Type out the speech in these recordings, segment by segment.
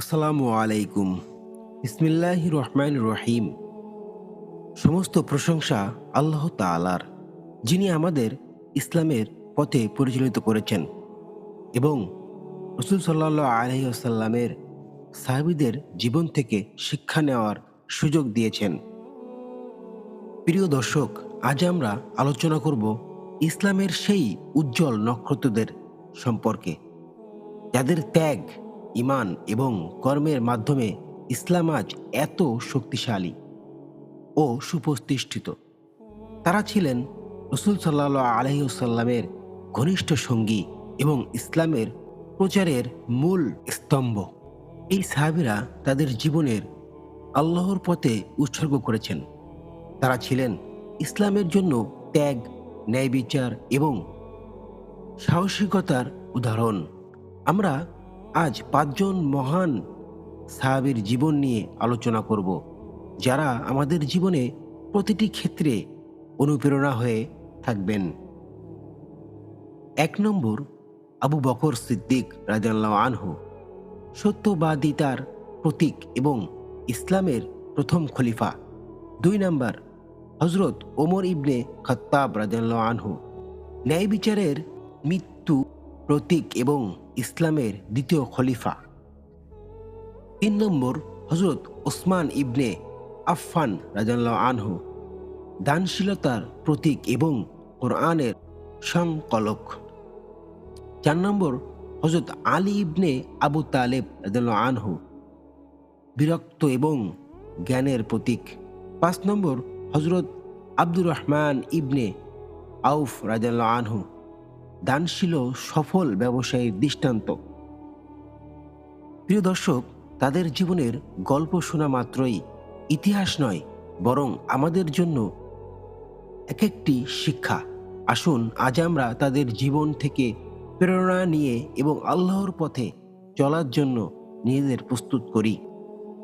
আসসালামু আলাইকুম। ইসমিল্লাহ রহমান রহিম। সমস্ত প্রশংসা আল্লাহ তালার যিনি আমাদের ইসলামের পথে পরিচালিত করেছেন এবং রসুল সাল্লাহ আলহিসাল্লামের সাহাবিদের জীবন থেকে শিক্ষা নেওয়ার সুযোগ দিয়েছেন। প্রিয় দর্শক, আজ আমরা আলোচনা করব ইসলামের সেই উজ্জ্বল নক্ষত্রদের সম্পর্কে। যাদের ত্যাগ ইমান এবং কর্মের মাধ্যমে ইসলাম আজ এত শক্তিশালী ও সুপ্রতিষ্ঠিত। তারা ছিলেন রসুল সাল্লাহ আলহিউসাল্লামের ঘনিষ্ঠ সঙ্গী এবং ইসলামের প্রচারের মূল স্তম্ভ। এই সাহাবিরা তাদের জীবনের আল্লাহর পথে উৎসর্গ করেছেন। তারা ছিলেন ইসলামের জন্য ত্যাগ ন্যায় বিচার এবং সাহসিকতার উদাহরণ। আমরা আজ পাঁচজন মহান সাহাবের জীবন নিয়ে আলোচনা করব, যারা আমাদের জীবনে প্রতিটি ক্ষেত্রে অনুপ্রেরণা হয়ে থাকবেন। এক নম্বর, আবু বকর সিদ্দিক রাজাল্লাহ আনহু সত্যবাদিতার প্রতীক এবং ইসলামের প্রথম খলিফা। দুই নম্বর হজরত ওমর ইবনে খত্তাব রাজাল্লাহ আনহু ন্যায় বিচারের মৃত্যু প্রতীক এবং ইসলামের দ্বিতীয় খলিফা। তিন নম্বর হজরত ওসমান ইবনে আফফান রাজাল্লাহ আনহু। দানশীলতার প্রতীক এবং কোরআনের সংকলক। চার নম্বর হজরত আলী ইবনে আবু তালেব রাজাল্লাহ আনহু। বিরক্ত এবং জ্ঞানের প্রতীক। পাঁচ নম্বর হজরত আব্দুর রহমান ইবনে আউফ রাজাল্লাহ আনহু। দানশীল সফল ব্যবসায়ীর দৃষ্টান্ত। প্রিয় দর্শক, তাদের জীবনের গল্প শোনা মাত্রই ইতিহাস নয়, বরং আমাদের জন্য এক একটি শিক্ষা। আসুন, আজ আমরা তাদের জীবন থেকে প্রেরণা নিয়ে এবং আল্লাহর পথে চলার জন্য নিজেদের প্রস্তুত করি।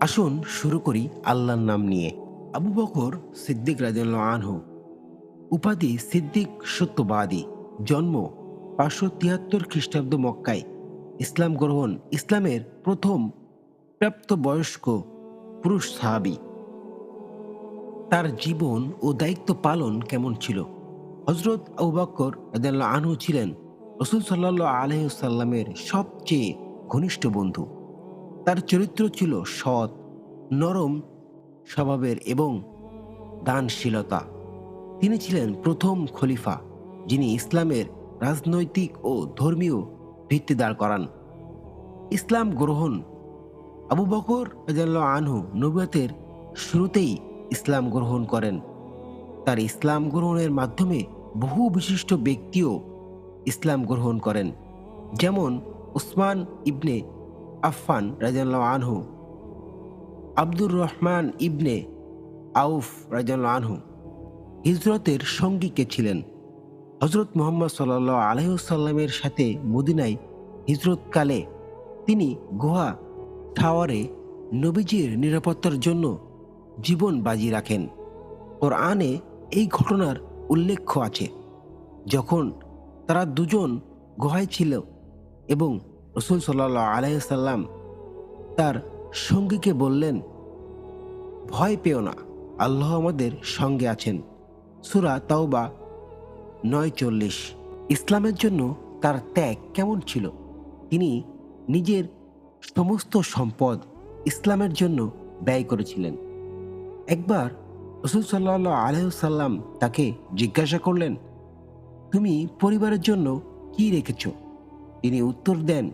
আসুন, শুরু করি আল্লাহর নাম নিয়ে। আবু বকর সিদ্দিক আনহু, উপাধি সিদ্দিক সত্যবাদী, জন্ম পাঁচশো তিয়াত্তর খ্রিস্টাব্দ মক্কায় ইসলাম গ্রহণ ইসলামের প্রথম প্রাপ্তবয়স্ক পুরুষ সাহাবি। তার জীবন ও দায়িত্ব পালন কেমন ছিল? হজরত আবু বকর রাদিয়াল্লাহু আনহু ছিলেন রসুল সাল্লাহ আলহিসাল্লামের সবচেয়ে ঘনিষ্ঠ বন্ধু। তার চরিত্র ছিল সৎ, নরম স্বভাবের এবং দানশীলতা। তিনি ছিলেন প্রথম খলিফা যিনি ইসলামের রাজনৈতিক ও ধর্মীয় ভিত্তি দাঁড় করান। ইসলাম গ্রহণ, আবু বকর রাদিয়াল্লাহু আনহু নবুয়তের শুরুতেই ইসলাম গ্রহণ করেন। তার ইসলাম গ্রহণের মাধ্যমে বহু বিশিষ্ট ব্যক্তিও ইসলাম গ্রহণ করেন। যেমন উসমান ইবনে আফফান রাজিয়াল্লাহ আনহু, আব্দুর রহমান ইবনে আউফ রাজিয়াল্লাহ আনহু হিজরতের সঙ্গীকে ছিলেন। হজরত মোহাম্মদ সাল্লাহ আলহিসাল্লামের সাথে মদিনায় হিজরতকালে তিনি গুহা টাওয়ারে নবীজির নিরাপত্তার জন্য জীবন বাজি রাখেন। ওর আনে এই ঘটনার উল্লেখ আছে, যখন তারা দুজন গুহায় ছিল এবং রসুল সাল্লাহ আলাইসাল্লাম তার সঙ্গীকে বললেন, ভয় পেও না, আল্লাহ আমাদের সঙ্গে আছেন। সুরা তাওবা নয় চল্লিশ ইসলামের জন্য তার ত্যাগ কেমন ছিল? তিনি নিজের সমস্ত সম্পদ ইসলামের জন্য ব্যয় করেছিলেন। একবার রসুল সাল্লাহ আলহ্লাম তাকে জিজ্ঞাসা করলেন, তুমি পরিবারের জন্য কি রেখেছ? তিনি উত্তর দেন,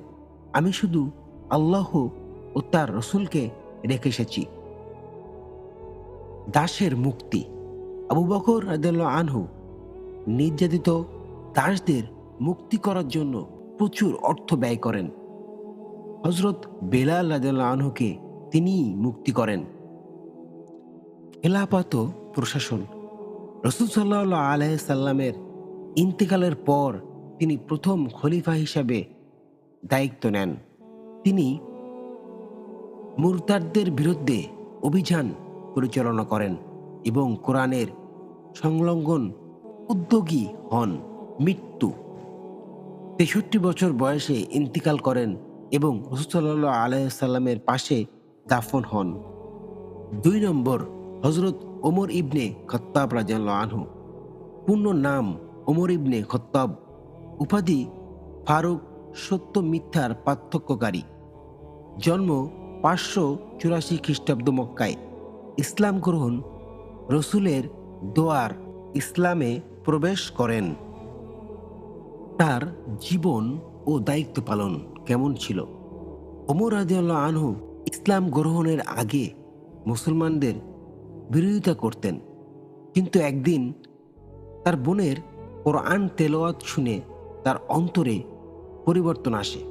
আমি শুধু আল্লাহ ও তার রসুলকে রেখে এসেছি। দাসের মুক্তি। আবু বকর আনহু নির্যাতিত দাসদের মুক্তি করার জন্য প্রচুর অর্থ ব্যয় করেন। হজরত বেলাল রাদিয়াল্লাহু আনহুকে তিনি মুক্তি করেন। খেলাপাত প্রশাসন। রসুল সাল্লাহ আলহামের ইন্তেকালের পর তিনি প্রথম খলিফা হিসাবে দায়িত্ব নেন। তিনি মুরতারদের বিরুদ্ধে অভিযান পরিচালনা করেন এবং কোরআনের সংলগ্ন উদ্যোগী হন মৃত্যু। তেষট্টি বছর বয়সে ইন্তিকাল করেন এবং রসুল্লাহ আলাইসাল্লামের পাশে দাফন হন। দুই নম্বর হজরত ওমর ইবনে খত্তাব রাজাল্লাহ আনহু। পূর্ণ নাম ওমর ইবনে খত্তাব। উপাধি ফারুক সত্য মিথ্যার পার্থক্যকারী। জন্ম পাঁচশো চুরাশি খ্রিস্টাব্দ মক্কায়। ইসলাম গ্রহণ রসুলের দোয়ার ইসলামে প্রবেশ করেন। তার জীবন ও দায়িত্ব পালন কেমন ছিল? ওমর রাজিউল্লাহ আনহু ইসলাম গ্রহণের আগে মুসলমানদের বিরোধিতা করতেন। কিন্তু একদিন তার বোনের কোরআন তেলাওয়াত শুনে তার অন্তরে পরিবর্তন আসে।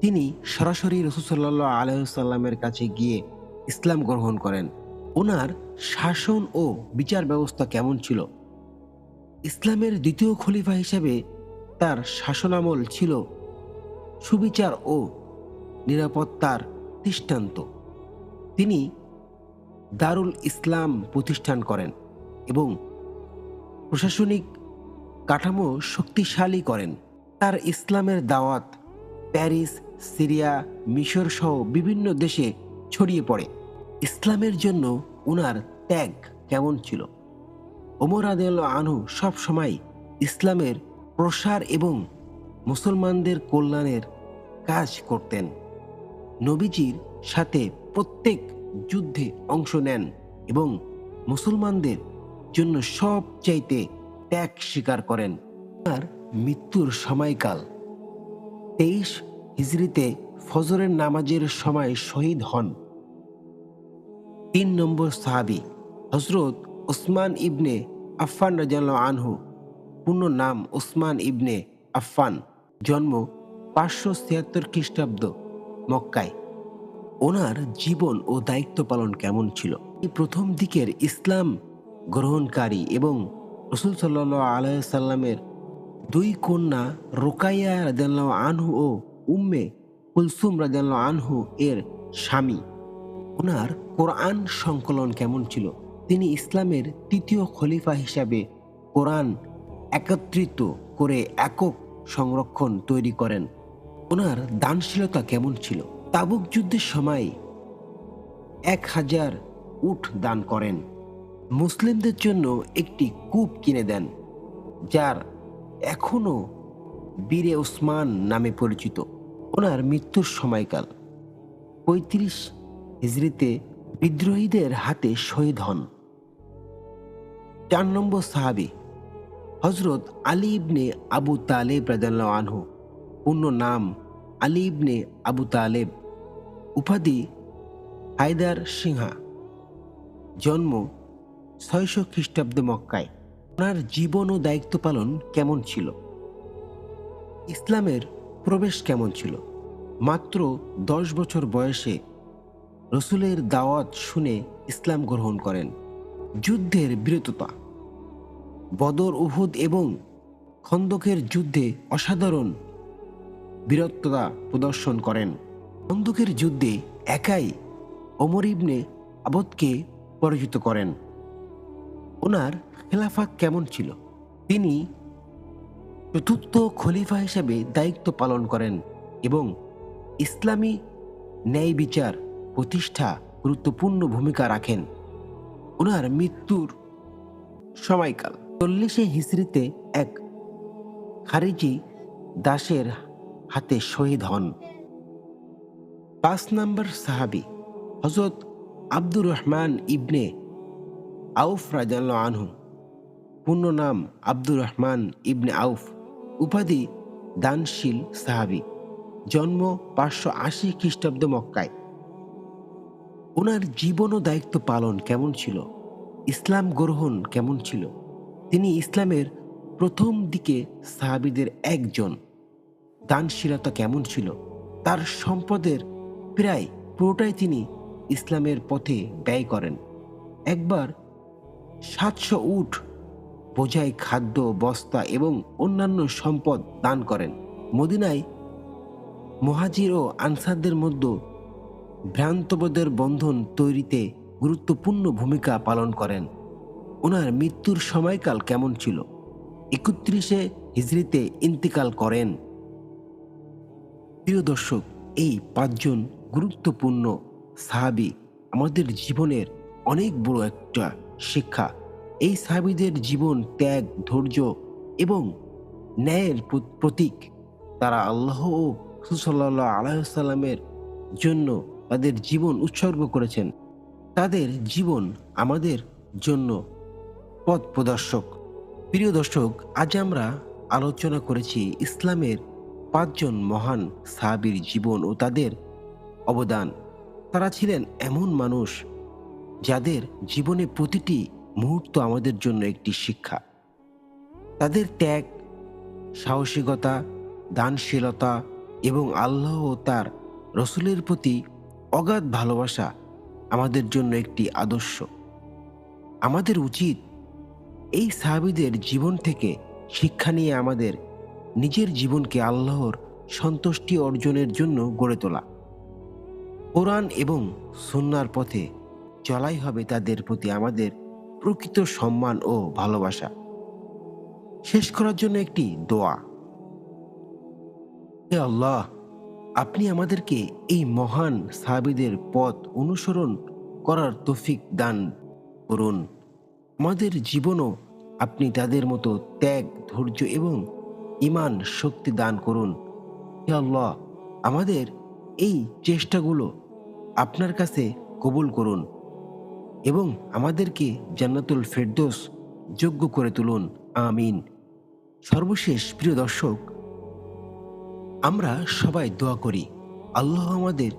তিনি সরাসরি রসুসাল্লাহ আলহামের কাছে গিয়ে ইসলাম গ্রহণ করেন। ওনার শাসন ও বিচার ব্যবস্থা কেমন ছিল? ইসলামের দ্বিতীয় খলিফা হিসেবে তার শাসনামল ছিল সুবিচার ও নিরাপত্তার দৃষ্টান্ত। তিনি দারুল ইসলাম প্রতিষ্ঠান করেন এবং প্রশাসনিক কাঠামো শক্তিশালী করেন। তার ইসলামের দাওয়াত প্যারিস, সিরিয়া, মিশর সহ বিভিন্ন দেশে ছড়িয়ে পড়ে। ইসলামের জন্য উনার ত্যাগ কেমন ছিল? ওমর আদেল আনহু সব সময় ইসলামের প্রসার এবং মুসলমানদের কল্যাণের কাজ করতেন। নবীজির সাথে প্রত্যেক যুদ্ধে অংশ নেন এবং মুসলমানদের জন্য সব চাইতে ত্যাগ স্বীকার করেন। তার মৃত্যুর সময়কাল তেইশ হিজড়িতে ফজরের নামাজের সময় শহীদ হন। তিন নম্বর সাহাবি হজরত ওসমান ইবনে আফফান রাজাল আনহু। পূর্ণ নাম ওসমান ইবনে আফফান। জন্ম পাঁচশো ছিয়াত্তর খ্রিস্টাব্দ মক্কায়। ওনার জীবন ও দায়িত্ব পালন কেমন ছিল? এই প্রথম দিকের ইসলাম গ্রহণকারী এবং রসুল সাল্লাহ আলাইসাল্লামের দুই কন্যা রোকাইয়া রাজাল্লাহ আনহু ও উম্মে কুলসুম রাজাল্লাহ আনহু এর স্বামী। ওনার কোরআন সংকলন কেমন ছিল? তিনি ইসলামের তৃতীয় খলিফা হিসাবে কোরআন একত্রিত করে একক সংরক্ষণ তৈরি করেন। ওনার দানশীলতা কেমন ছিল? তাবুক যুদ্ধের সময় এক হাজার উঠ দান করেন। মুসলিমদের জন্য একটি কূপ কিনে দেন, যার এখনও বীরে ওসমান নামে পরিচিত। ওনার মৃত্যুর সময়কাল পঁয়ত্রিশ হিজড়িতে বিদ্রোহীদের হাতে শহীদ হন। চার নম্বর সাহাবি হজরত আলী ইবনে আবু তালেব রাজাল্লাহ আনহু। পূর্ণ নাম আলী ইবনে আবু তালেব। উপাধি হায়দার সিংহা। জন্ম ছয়শো খ্রিস্টাব্দে মক্কায়। ওনার জীবন ও দায়িত্ব পালন কেমন ছিল? ইসলামের প্রবেশ কেমন ছিল? মাত্র দশ বছর বয়সে রসুলের দাওয়াত শুনে ইসলাম গ্রহণ করেন। যুদ্ধের বীরতা বদর, উহুদ এবং খন্দকের যুদ্ধে অসাধারণ বীরত্বতা প্রদর্শন করেন। খন্দকের যুদ্ধে একাই অমর ইবনে আবদকে পরাজিত করেন। ওনার খেলাফাত কেমন ছিল? তিনি চতুর্থ খলিফা হিসেবে দায়িত্ব পালন করেন এবং ইসলামী ন্যায় বিচার প্রতিষ্ঠা গুরুত্বপূর্ণ ভূমিকা রাখেন। ওনার মৃত্যুর সময়কাল চল্লিশে হিসরিতে এক খারিজি দাসের হাতে শহীদ হন। পাঁচ নম্বর সাহাবি হজরত আব্দুর রহমান ইবনে আউফ রাজাল আনহু। পূর্ণ নাম আব্দুর রহমান ইবনে আউফ, উপাধি দানশীল সাহাবি। জন্ম পাঁচশো আশি খ্রিস্টাব্দ মক্কায়। ওনার জীবন ও দায়িত্ব পালন কেমন ছিল? ইসলাম গ্রহণ কেমন ছিল? তিনি ইসলামের প্রথম দিকে সাহাবিদের একজন। দানশীলতা কেমন ছিল? তার সম্পদের প্রায় পুরোটাই তিনি ইসলামের পথে ব্যয় করেন। একবার সাতশো উঠ বোঝাই খাদ্য, বস্তা এবং অন্যান্য সম্পদ দান করেন। মদিনায় মহাজির ও আনসারদের মধ্যে ভ্রান্তবোধের বন্ধন তৈরিতে গুরুত্বপূর্ণ ভূমিকা পালন করেন। ওনার মৃত্যুর সময়কাল কেমন ছিল? একত্রিশে হিজড়িতে ইন্তিকাল করেন। প্রিয় দর্শক, এই পাঁচজন গুরুত্বপূর্ণ সাহাবি আমাদের জীবনের অনেক বড় একটা শিক্ষা। এই সাহাবিদের জীবন ত্যাগ, ধৈর্য এবং ন্যায়ের প্রতীক। তারা আল্লাহ ও সুসল্লাহ আলাইসাল্লামের জন্য তাদের জীবন উৎসর্গ করেছেন। তাদের জীবন আমাদের জন্য পথ প্রদর্শক। প্রিয় দর্শক, আজ আমরা আলোচনা করেছি ইসলামের পাঁচজন মহান সাহাবীর জীবন ও তাদের অবদান। তারা ছিলেন এমন মানুষ যাদের জীবনে প্রতিটি মুহূর্ত আমাদের জন্য একটি শিক্ষা। তাদের ত্যাগ, সাহসিকতা, দানশীলতা এবং আল্লাহ ও তার রসুলের প্রতি অগাধ ভালোবাসা আমাদের জন্য একটি আদর্শ। আমাদের উচিত এই সাহাবিদের জীবন থেকে শিক্ষা নিয়ে আমাদের নিজের জীবনকে আল্লাহর সন্তুষ্টি অর্জনের জন্য গড়ে তোলা। কোরআন এবং সুন্নার পথে চলাই হবে তাদের প্রতি আমাদের প্রকৃত সম্মান ও ভালোবাসা। শেষ করার জন্য একটি দোয়া। হে আল্লাহ আপনি আমাদেরকে এই মহান সাহাবিদের পথ অনুসরণ করার তৌফিক দান করুন। আমাদের জীবনও আপনি তাদের মতো ত্যাগ, ধৈর্য এবং ইমান শক্তি দান করুন। হে আল্লাহ, আমাদের এই চেষ্টাগুলো আপনার কাছে কবুল করুন এবং আমাদেরকে জান্নাতুল ফেরদোস যোগ্য করে তুলুন। আমিন। সর্বশেষ প্রিয় দর্শক আমরা সবাই দোয়া করি, আল্লাহ আমাদের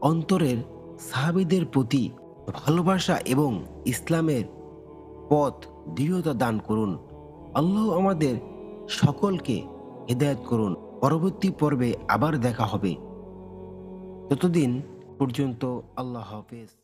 অন্তরের সাহাবিদের প্রতি ভালোবাসা এবং ইসলামের পথ দৃঢ়তা দান করুন। আল্লাহ আমাদের সকলকে হেদায়েত করুন। পরবর্তী পর্বে আবার দেখা হবে। ততদিন পর্যন্ত আল্লাহ হাফেজ।